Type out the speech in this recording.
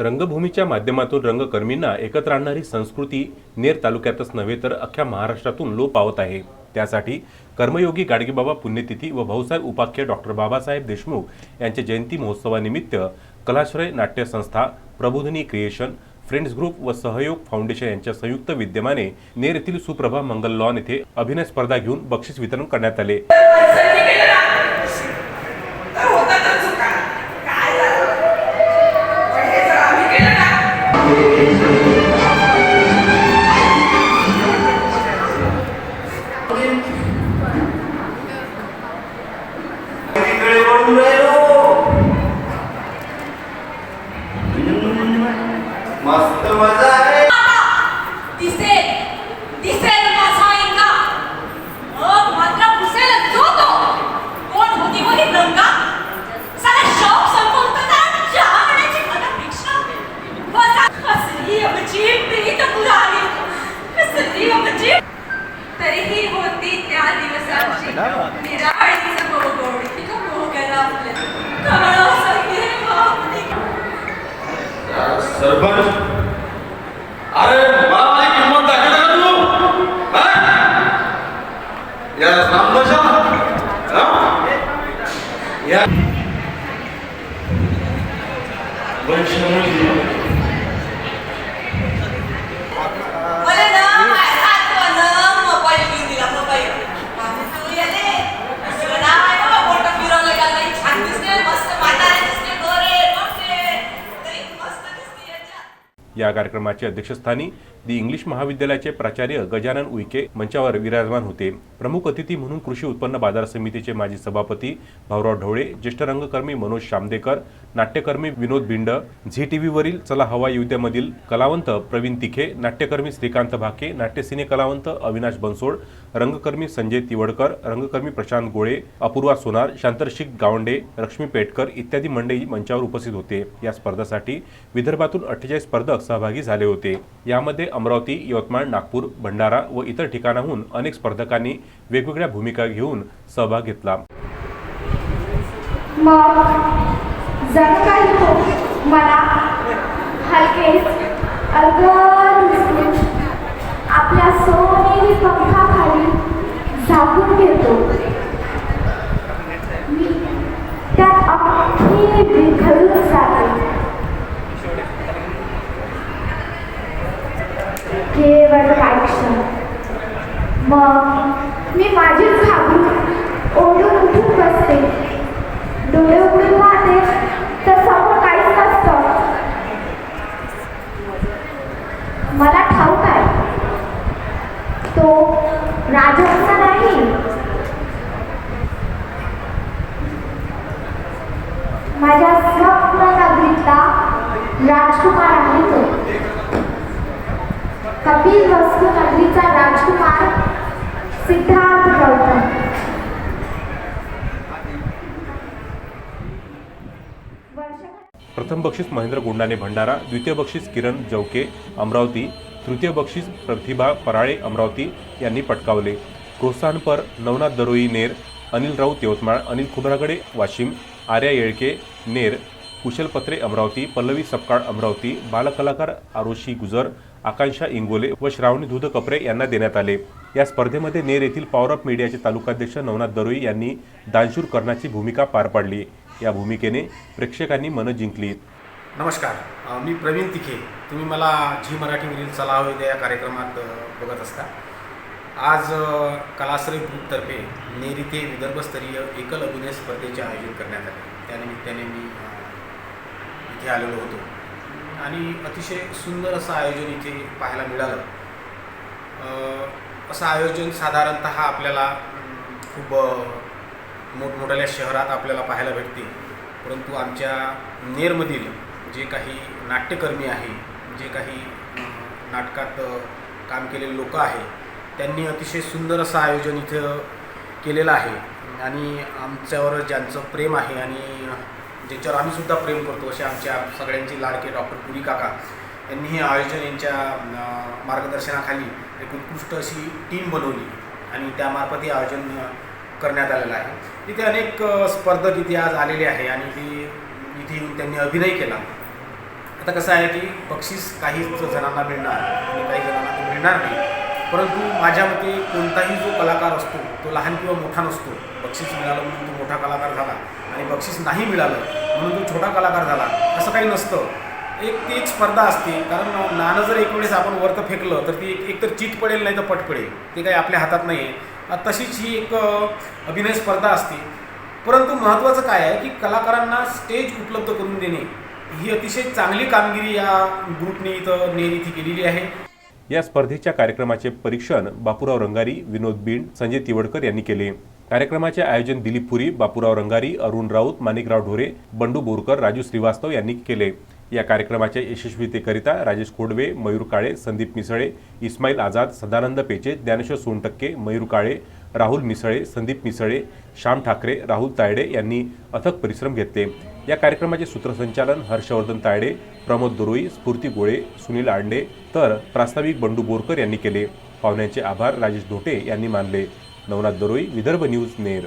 रंगभूमीच्या माध्यमातून रंगकर्मींना एकत्र आणणारी संस्कृती नेर तालुक्यातच नव्हे तर अख्ख्या महाराष्ट्रातून लोप पावत आहे. त्यासाठी कर्मयोगी गाडगेबाबा पुण्यतिथी व भाऊसाहेब उपाख्य डॉक्टर बाबासाहेब देशमुख यांच्या जयंती महोत्सवानिमित्त कलाश्रय नाट्यसंस्था Prabodhani Prabodhini creation friends group व सहयोग फाउंडेशन यांच्या संयुक्त विद्यमाने नेर येथील सुप्रभा मंगल लॉन येथे अभिनय स्पर्धा घेऊन बक्षीस वितरण करण्यात आले. मस्त मजा सरपंच अरे मला माझी किंमत दाखवता का तू हा? या नामदशा हा? या वैष्णवी या कार्यक्रमाच्या अध्यक्षस्थानी दि इंग्लिश महाविद्यालयाचे प्राचार्य गजानन उईके मंचावर विराजमान होते. प्रमुख अतिथी म्हणून कृषी उत्पन्न बाजार समितीचे माजी सभापती भाऊराव ढवळे ज्येष्ठ रंगकर्मी मनोज शामदेकर नाट्यकर्मी विनोद बिंड झी टीव्हीवरील चला हवा युद्धामधील कलावंत प्रवीण तिखे नाट्यकर्मी श्रीकांत भाके नाट्यसिने कलावंत अविनाश बनसोड रंगकर्मी संजय तिवडकर रंगकर्मी प्रशांत गोळे अपूर्वा सोनार शांतरशिक गावंडे लक्ष्मी पेटकर इत्यादी मंडळी मंचावर उपस्थित होते. या स्पर्धेसाठी विदर्भातून अठ्ठेचाळीस स्पर्धक सहभागी झाले होते. यामध्ये अमरावती यवतमाळ नागपूर भंडारा व इतर ठिकाणाहून अनेक स्पर्धकांनी वेगवेगळ्या भूमिका घेऊन सहभाग घेतला. आपल्या सोनेरी पंखाखाली झाकून घेतो. मी अख्खी विखरून मग मी माझीच घाबरून ओढून उठून बसते. डोळे उघडून पाहते तर समोर काहीच नसतं. मला ठाऊक आहे तो राजहंस नाही. माझ्या स्वप्न नगरीतला राजकुमार आहे तो. कपिल वस्तू नगरीचा राजकुमार सिद्धार्थ गौतम. प्रथम बक्षीस महेंद्र गुंडाने भंडारा द्वितीय बक्षीस किरण जवके अमरावती तृतीय बक्षीस प्रतिभा पराळे अमरावती यांनी पटकावले. प्रोत्साहनपर नवनाथ दरोई नेर अनिल राऊत यवतमाळ अनिल खुबरागडे वाशिम आर्या येळके नेर कुशल पत्रे अमरावती पल्लवी सपकाळ अमरावती बालकलाकार आरोशी गुजर आकांक्षा इंगोले व श्रावणी दूध कपरे यांना देण्यात आले. या स्पर्धेमध्ये नेर येथील पॉवर ऑफ मीडियाचे तालुकाध्यक्ष नवनाथ दरोई यांनी दानशूर कर्णाची भूमिका पार पाडली. या भूमिकेने प्रेक्षकांनी मनं जिंकली. नमस्कार. मी प्रवीण तिखे. तुम्ही मला झी मराठीवरील चला हो या कार्यक्रमात बघत असता. आज कलाश्रय ग्रुपतर्फे नेर इथे विदर्भस्तरीय एकल अभिनय स्पर्धेचे आयोजन करण्यात आले. त्यानिमित्ताने मी इथे आलेलो होतो. आणि अतिशय सुंदर असं आयोजन इथे पाहायला मिळालं. असं आयोजन साधारणत आपल्याला खूप मोठमोठ्या शहरात आपल्याला पाहायला भेटते परंतु आमच्या नेरमधील जे काही नाट्यकर्मी आहे जे काही नाटकात काम केलेले लोक आहे त्यांनी अतिशय सुंदर असं आयोजन इथं केलेलं आहे. आणि आमच्यावर ज्यांचं प्रेम आहे आणि ज्याच्यावर आम्हीसुद्धा प्रेम करतो असे आमच्या सगळ्यांची लाडके डॉक्टर पुरी काका यांनी हे आयोजन यांच्या मार्गदर्शनाखाली एक उत्कृष्ट अशी टीम बनवली आणि त्यामार्फत हे आयोजन करण्यात आलेलं आहे. तिथे अनेक स्पर्धक इथे आज आलेले आहे आणि ती इथे येऊन त्यांनी अभिनय केला. आता कसं आहे की बक्षीस काही जणांना मिळणार आणि काही जणांना ते मिळणार नाही. परंतु माझ्या मते कोणताही जो कलाकार असतो तो लहान किंवा मोठा नसतो बक्षीस मिळालं म्हणून तो मोठा कलाकार झाला आणि बक्षीस नाही मिळालं म्हणून तो छोटा कलाकार झाला असं काही नसतं. एक ती एक स्पर्धा असते. कारण नाणं जर एक वेळेस आपण वरतं फेकलं तर ती एक एक तर चित पडेल नाही तर पट पडेल. ते काही आपल्या हातात नाही आहे तशीच ही एक अभिनय स्पर्धा असते. परंतु महत्त्वाचं काय आहे की कलाकारांना स्टेज उपलब्ध करून देणे ही अतिशय चांगली कामगिरी या ग्रुपने इथं नेर केलेली आहे. या स्पर्धेच्या कार्यक्रमाचे परीक्षण बापूराव रंगारी विनोद बिंड संजय तिवडकर यांनी केले. कार्यक्रमाचे आयोजन दिलीप पुरी बापूराव रंगारी अरुण राऊत माणिकराव ढोरे बंडू बोरकर राजू श्रीवास्तव यांनी केले. या कार्यक्रमाच्या यशस्वीतेकरिता राजेश कोडवे मयूर काळे संदीप मिसळे इस्माईल आझाद सदानंद पेचे ज्ञानेश्वर सोनटक्के मयूर काळे राहुल मिसळे संदीप मिसळे श्याम ठाकरे राहुल तायडे यांनी अथक परिश्रम घेतले. या कार्यक्रमाचे सूत्रसंचालन हर्षवर्धन तायडे प्रमोद दुरोई स्फूर्ती गोळे सुनील आंडे तर प्रास्ताविक बंडू बोरकर यांनी केले. पाहुण्यांचे आभार राजेश धोटे यांनी मानले. नवनाथ दरोई विदर्भ न्यूज नेर.